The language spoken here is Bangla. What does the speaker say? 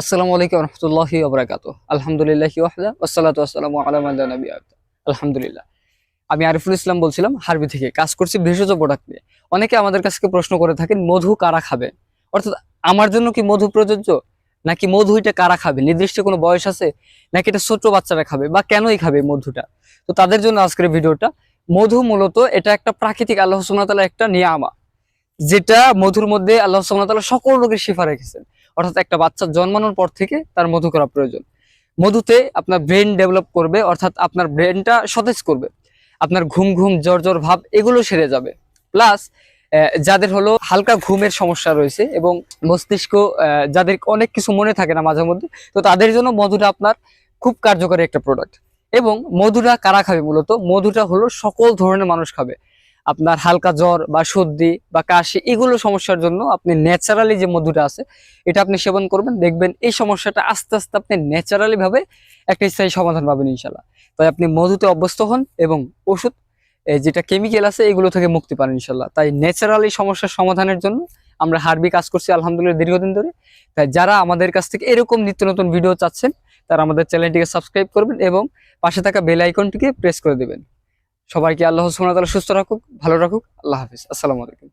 আসসালামু আলাইকুম রহমতুল্লাহি ওবরাকাত আলহামদুলিল্লাহ ওয়াহদা ওসালাতু আসসালামু আলা নবী আলহামদুলিল্লাহ। আমি আরিফুল ইসলাম বলছিলাম, হারবি থেকে কাজ করছি ভেষজ প্রোডাক্ট নিয়ে। অনেকে আমাদের কাছ প্রশ্ন করে থাকেন, মধু কারা খাবে? অর্থাৎ আমার জন্য কি মধু প্রযোজ্য? নাকি মধু এটা কারা খাবে? নির্দিষ্ট কোনো বয়স আছে? নাকি এটা ছোট বাচ্চারা খাবে? বা কেনই খাবে মধুটা? তো তাদের জন্য আজকের ভিডিওটা, মধু মূলত এটা একটা প্রাকৃতিক আল্লাহ সুবহানাহু একটা নিয়ামা। যেটা মধুর মধ্যে আল্লাহ সুবহানাহু সকল রোগের শিফা রেখেছেন। অর্থাৎ একটা বাচ্চা জন্মানোর পর থেকে তার মধু করা প্রয়োজন। মধুতে আপনার ব্রেন ডেভেলপ করবে, অর্থাৎ আপনার ব্রেনটা সতেজ করবে। আপনার ঘুম ঘুম, জ্বর জ্বর ভাব এগুলো সেরে যাবে। প্লাস যাদের হলো হালকা ঘুমের সমস্যা রয়েছে এবং মস্তিষ্ক যাদের অনেক কিছু মনে থাকে না মাঝে মধ্যে, তো তাদের জন্য মধুটা আপনার খুব কার্যকরী একটা প্রোডাক্ট এবং মধুটা কারা খাবে মূলত মধুটা হলো সকল ধরনের মানুষ খাবে। আপনার হালকা জ্বর বা সর্দি বা কাশি, এগুলো সমস্যার জন্য আপনি ন্যাচারালি যে মধুটা আছে, এটা আপনি সেবন করবেন। দেখবেন এই সমস্যাটা আস্তে আস্তে আপনি ন্যাচারালি ভাবে একটা স্থায়ী সমাধান পাবেন ইনশাল্লাহ তাই আপনি মধুতে অভ্যস্ত হন এবং ওষুধ যেটা কেমিক্যাল আছে, এগুলো থেকে মুক্তি পান ইনশাল্লাহ তাই ন্যাচারালি সমস্যার সমাধানের জন্য আমরা হার্বি কাজ করছি আলহামদুলিল্লাহ দীর্ঘদিন ধরে। তাই যারা আমাদের কাছ থেকে এরকম নিত্য নতুন ভিডিও চাচ্ছেন, তারা আমাদের চ্যানেলটিকে সাবস্ক্রাইব করবেন এবং পাশে থাকা বেল আইকনটিকে প্রেস করে দেবেন। সবাইকে আল্লাহ সুস্থ রাখুক ভালো রাখুক। আল্লাহ হাফিজ। আসসালামু আলাইকুম।